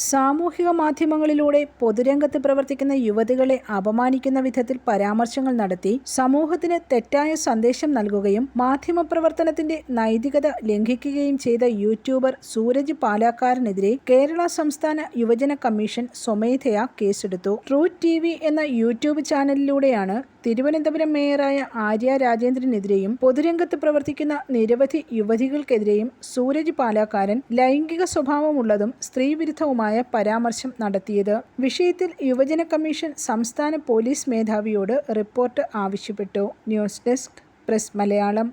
സാമൂഹിക മാധ്യമങ്ങളിലൂടെ പൊതുരംഗത്ത് പ്രവർത്തിക്കുന്ന യുവതികളെ അപമാനിക്കുന്ന വിധത്തിൽ പരാമർശങ്ങൾ നടത്തി സമൂഹത്തിന് തെറ്റായ സന്ദേശം നൽകുകയും മാധ്യമപ്രവർത്തനത്തിന്റെ നൈതികത ലംഘിക്കുകയും ചെയ്ത യൂട്യൂബർ സൂരജ് പാലാക്കാരനെതിരെ കേരള സംസ്ഥാന യുവജന കമ്മീഷൻ സ്വമേധയാ കേസെടുത്തു. ട്രൂ ടി എന്ന യൂട്യൂബ് ചാനലിലൂടെയാണ് തിരുവനന്തപുരം മേയറായ ആര്യ രാജേന്ദ്രനെതിരെയും പൊതുരംഗത്ത് പ്രവർത്തിക്കുന്ന നിരവധി യുവതികൾക്കെതിരെയും സൂരജ് പാലാക്കാരൻ ലൈംഗിക സ്വഭാവമുള്ളതും സ്ത്രീവിരുദ്ധവുമായ പരാമർശം നടത്തിയത്. വിഷയത്തിൽ യുവജന കമ്മീഷൻ സംസ്ഥാന പോലീസ് മേധാവിയോട് റിപ്പോർട്ട് ആവശ്യപ്പെട്ടു. News desk press Malayalam.